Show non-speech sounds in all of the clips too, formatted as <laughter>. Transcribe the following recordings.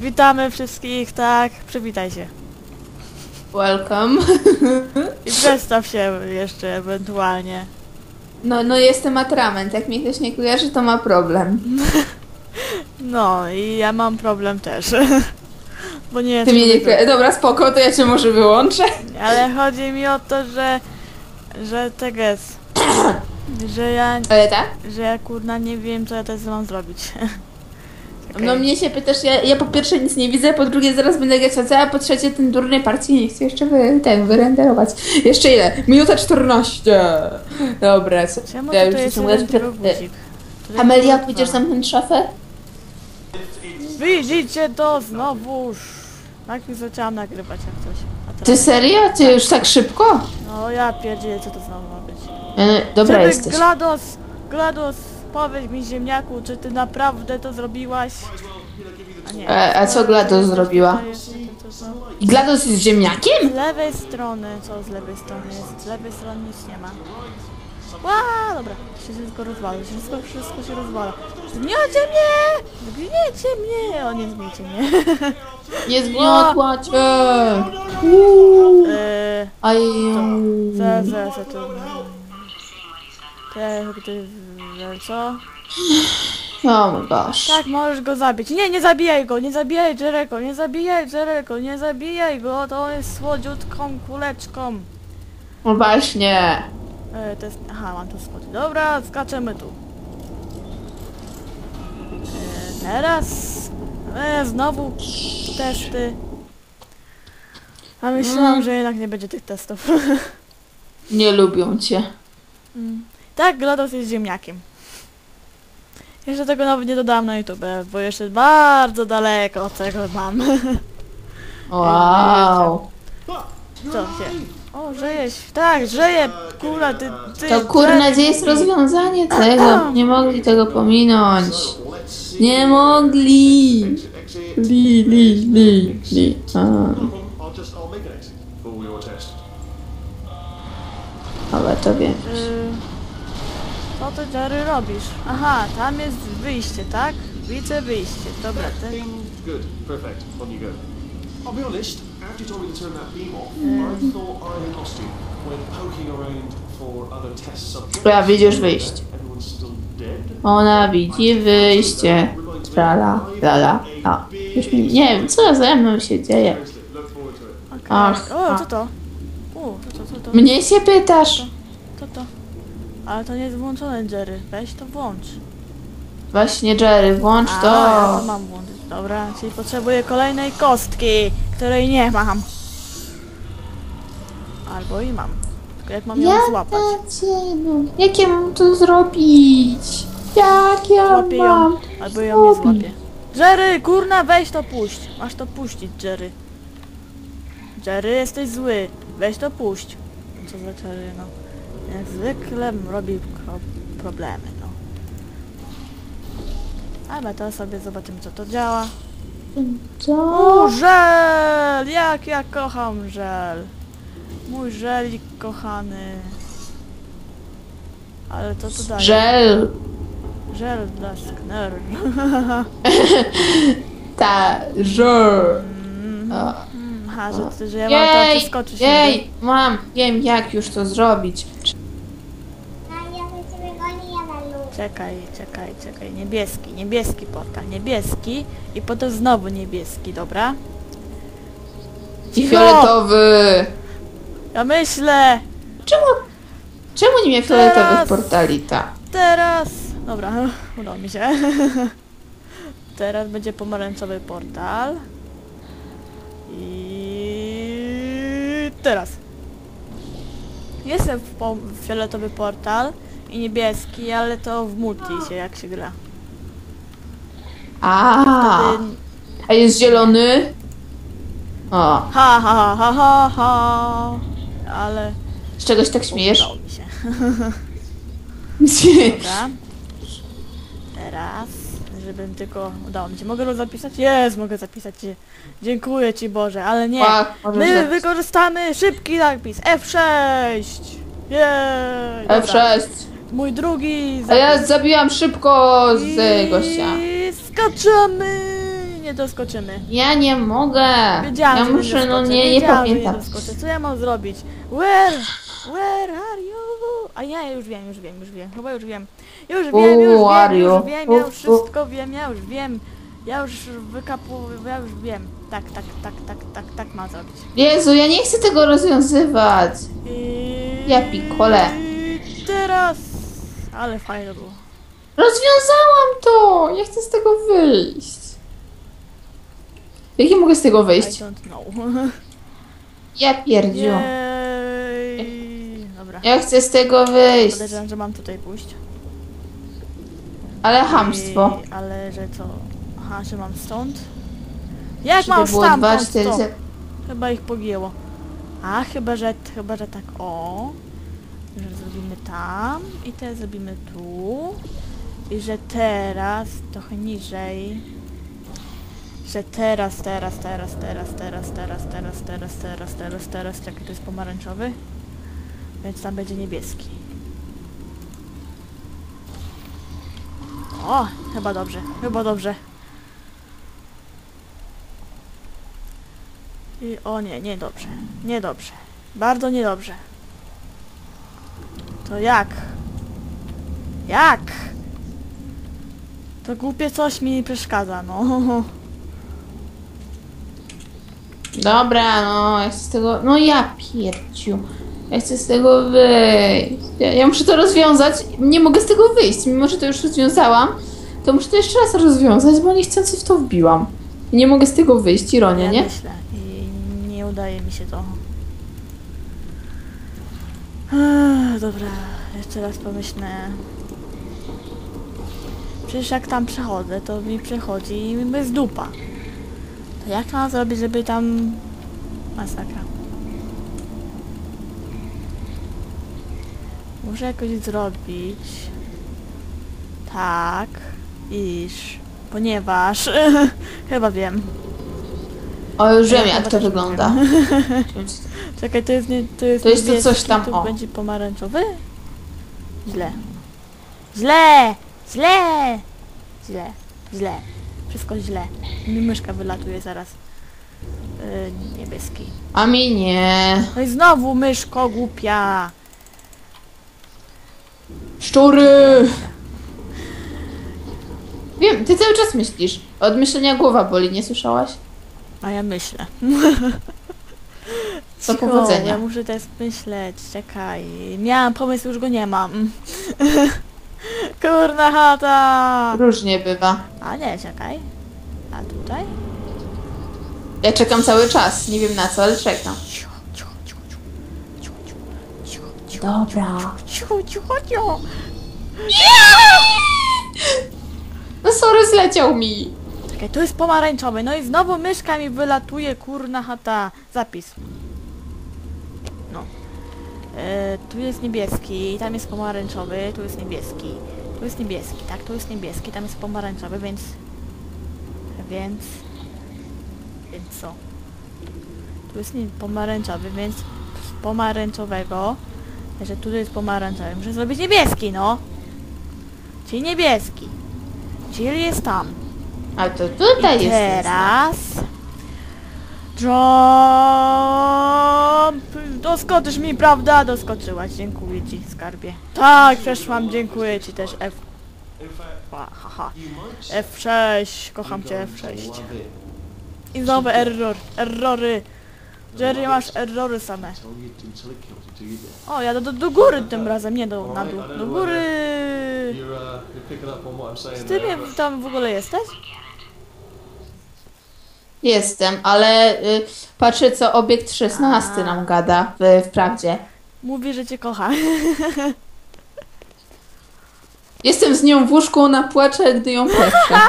Witamy wszystkich, tak, przywitaj się. Welcome. I przedstaw się jeszcze ewentualnie. No, no jestem atrament. Jak mnie ktoś nie kojarzy, to ma problem. No i ja mam problem też. <laughs> Bo nie Ty mnie nie kojarzy. Dobra, spoko, to ja cię może wyłączę. Ale chodzi mi o to, że... Że tego jest... <coughs> Że ja... Ale tak? Że ja kurna nie wiem co ja teraz mam zrobić. <laughs> Czekaj. No mnie się pytasz, ja, ja po pierwsze nic nie widzę, po drugie zaraz będę grać a po trzecie ten durny partii nie chcę jeszcze wy, ten, wyrenderować. Jeszcze ile? Minuta 14. Dobra, co? Czemu ja tutaj jest jeden guzik? To Amelia, pójdziesz zamknąć szafę? Widzicie to znowuż! Tak mi zaczęłam nagrywać jak coś. Ty serio? Ty już tak szybko? No ja pierdzielę co to znowu ma być. E, dobra Żeby jesteś. GLaDOS, GLaDOS, powiedz mi ziemniaku, czy ty naprawdę to zrobiłaś? A nie. E, a co GLaDOS zrobiła? To jest- to- GLaDOS jest ziemniakiem? Z lewej strony, co z lewej strony jest? Z lewej strony nic nie ma. Ła, dobra, się wszystko rozwala, się wszystko, wszystko się rozwala. Zgniecie mnie! Zgniecie mnie! O, nie zgniecie mnie. <laughs> Nie zgniotła cię! Uuu. Eee, Aj. zaraz, zaraz, ja tu... Te, ty, co? Oh my gosh. Tak, możesz go zabić. Nie, nie zabijaj go, nie zabijaj Jerego, nie zabijaj Jerego, nie zabijaj go, to on jest słodziutką kuleczką. No właśnie. E, to jest... Aha, mam tu skoczyć. Dobra, skaczemy tu. E, teraz... E, znowu testy. A myślałam, że jednak nie będzie tych testów. <laughs> Nie lubią cię. Mm. Tak, GLaDOS jest ziemniakiem. Jeszcze tego nawet nie dodałam na YouTube, bo jeszcze bardzo daleko od tego mam. Wow. <laughs> Co, gdzie? O, żyjesz. Tak, żyje. Kula, ty, ty. To kurna, gdzie jest rozwiązanie tego? Nie mogli tego pominąć. Nie mogli. Li, li, li, li. A, ale to wiem. Co ty, Jerry, robisz? Aha, tam jest wyjście, tak? Widzę wyjście. Dobra, ten... Good, perfect. On you go. I'll be honest. After you told me to turn that beam off, I thought I lost you when poking around for other test subjects. Ja widzisz wyjście. Everyone's still dead. Ona widzi wyjście. Trala, lala, a. Już mi, nie wiem, co ze mną się dzieje. To. Ach, O, co to? U, co to, co to? Mnie się pytasz. Co to? Ale to nie jest włączone, Jerry. Weź to włącz. Właśnie Jerry, włącz A, to. ja to mam włączyć. Dobra, czyli potrzebuję kolejnej kostki, której nie mam. Albo i mam. Tylko jak mam ją złapać? cię, no. Jak ja mam to zrobić? Jak ja Złapię ją, mam? albo ją nie złapię. Jerry, kurna, weź to puść. Masz to puścić, Jerry. Jerry, jesteś zły. Weź to puść. Co za Jerry, no. Jak zwykle robi problemy, no. Ale to sobie zobaczymy, co to działa. Co? O, żel! Jak ja kocham żel. Mój żelik kochany. Ale co to daje? Żel. Żel dla skner. <laughs> Ta, żel. O. Mm, Aha, że, że ja mam tam przeskoczyć. jej, mam, wiem jak już to zrobić. Czekaj, czekaj, czekaj. Niebieski, niebieski portal. Niebieski i potem znowu niebieski, dobra? I Cicho! fioletowy. Ja myślę! Czemu, czemu nie miał fioletowych Teraz. portali ta? Teraz! Dobra, <laughs> udało mi się. <laughs> Teraz będzie pomarańczowy portal. I teraz. Jestem w, po- w fioletowy portal i niebieski, ale to w multi się jak się gra. A, Wtedy... a jest zielony? O, Ha, ha, ha, ha, ha, ha. Ale z czegoś tak śmiejesz? udało mi się. Dobra. Teraz, żebym tylko udało mi się. Mogę go zapisać? Jest, mogę zapisać. Dziękuję Ci Boże, ale nie. Tak, możesz My zapisać. wykorzystamy szybki zapis. F6! Jej! dobra. F6. Mój drugi A ja zabiłam szybko z I gościa. skaczemy! nie doskoczymy. Ja nie mogę. Wiedziałam, ja że muszę, no doskoczę. nie, nie Wiedziałam, że pamiętam. doskoczę. Co ja mam zrobić? Where? Where are you? A ja już wiem, już wiem, już wiem. Chyba już wiem. Już wiem, już wiem, you? już wiem, ja już wszystko wiem, ja już wiem. Ja już wykapu... ja już wiem. Tak, tak, tak, tak, tak, tak ma zrobić. Jezu, ja nie chcę tego rozwiązywać. I... Ja pikole. I teraz... Ale fajnie było. Rozwiązałam to! Ja chcę z tego wyjść. Jak ja mogę z tego I wyjść? don't know. <laughs> Ja pierdziu. Jej. Dobra. Ja chcę z tego wyjść. Podejrzewam, że mam tutaj pójść. Ale hamstwo. I, ale że co? Aha, że mam stąd? Jak mam cztery, to? ze- Chyba ich pogięło. A, chyba, że, chyba, że tak o. Tam i te zrobimy tu. I że teraz trochę niżej. Że teraz, teraz, teraz, teraz, teraz, teraz, teraz, teraz, teraz, teraz, teraz, czekaj, to jest pomarańczowy. Więc tam będzie niebieski. O, chyba dobrze, chyba dobrze. I o nie, niedobrze, niedobrze. Bardzo niedobrze. To jak? Jak? To głupie coś mi przeszkadza, no. Dobra, no, ja chcę z tego... No ja pierdziu. Ja chcę z tego wyjść. Ja, ja muszę to rozwiązać. Nie mogę z tego wyjść. Mimo, że to już rozwiązałam, to muszę to jeszcze raz rozwiązać, bo niechcący w to wbiłam. I nie mogę z tego wyjść, ironia, Ja nie? myślę i nie udaje mi się to. Dobra, jeszcze raz pomyślę. Przecież jak tam przechodzę, to mi przechodzi i bez dupa. To jak mam zrobić, żeby tam... Masakra. Muszę jakoś zrobić... Tak, iż... Ponieważ... <laughs> Chyba wiem. O, już wiem, Ja jak to wygląda. <laughs> Czekaj, to jest nie, to jest To jest to niebieski, coś tam, tu o. będzie pomarańczowy? Źle. Źle! Źle! Źle. Źle. Wszystko źle. Mi myszka wylatuje zaraz. Yy, niebieski. A mi nie. No i znowu myszko głupia! Szczury! Wiem, ty cały czas myślisz. Od myślenia głowa boli, nie słyszałaś? A ja myślę. <laughs> Co Cicho, powodzenia. Ja muszę teraz myśleć, czekaj. Miałam pomysł, już go nie mam. <laughs> Kurna chata! Różnie bywa. A nie, czekaj. A tutaj? Ja czekam cały czas, nie wiem na co, ale czekam. Dobra. No sorry, zleciał mi. Czekaj, tu jest pomarańczowy, no i znowu myszka mi wylatuje, kurna chata. Zapis. No. E, tu jest niebieski, tam jest pomarańczowy, tu jest niebieski. Tu jest niebieski, tak, tu jest niebieski, tam jest pomarańczowy, więc... Więc... Więc co? Tu jest nie, pomarańczowy, więc pomarańczowego... Że tu jest pomarańczowy, muszę zrobić niebieski, no! Czyli niebieski. Czyli jest tam. A to tutaj I jest. teraz... Jump! Doskoczysz mi, prawda? Doskoczyłaś. Dziękuję ci, skarbie. Tak, przeszłam. Dziękuję ci też. F... Ha, ha, ha. you might F6. Kocham cię, going to F6. love it. I znowu error. Errory. Jerry, masz errory same. O, ja do, do, do góry tym razem, nie do, na dół. Do góry. Saying Ty tam w ogóle jesteś? Jestem, ale y, patrzę co obiekt 16 nam gada w, w prawdzie. Mówi, że cię kocha. <laughs> Jestem z nią w łóżku, ona płacze, gdy ją peszczę. <laughs>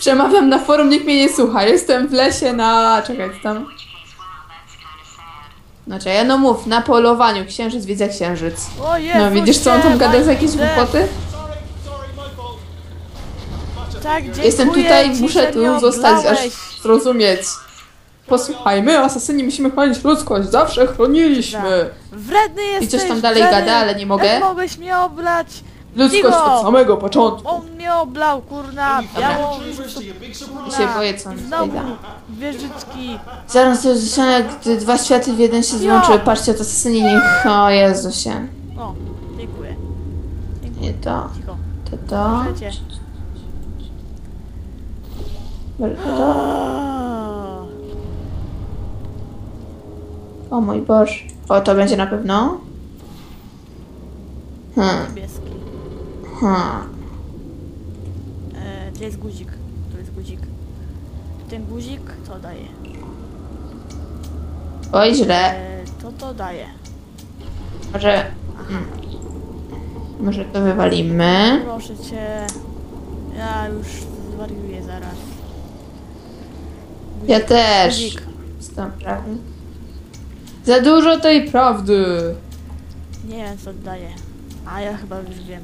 Przemawiam na forum, nikt mnie nie słucha. Jestem w lesie na... czekaj, co tam... No czekaj, no mów, na polowaniu. Księżyc widzę księżyc. O Jezu, No widzisz co on tam gada za jakieś głupoty? sorry, sorry, my fault. Gotcha. Tak, dziękuję Jestem tutaj, ci, muszę tu zostać, aż zrozumieć. Posłuchaj, my asasyni musimy chronić ludzkość, zawsze chroniliśmy. Wredny jesteś, I coś tam dalej gada, ale nie mogę. Jak mogłeś mnie oblać? Ludzkość od samego początku. On mnie oblał, kurna, surprise. Ja się boję, co on Znowu tutaj da. wieżyczki. Zaraz to zostanę, gdy dwa światy w jeden się złączyły. Patrzcie, to asesynie. O Jezusie. O, dziękuję. Nie to, Cicho. to to. Możecie. To. O mój Boże. O, to będzie na pewno. Hmm, Niebieski. hmm. E, gdzie jest guzik? Tu jest guzik. Ten guzik co daje? Oj, źle. E, to to daje. Może... Mm. Może to wywalimy. Proszę cię. Ja już zwariuję zaraz. Ja też. Prawdą. Za dużo tej prawdy. Nie wiem co daje. A ja chyba już wiem.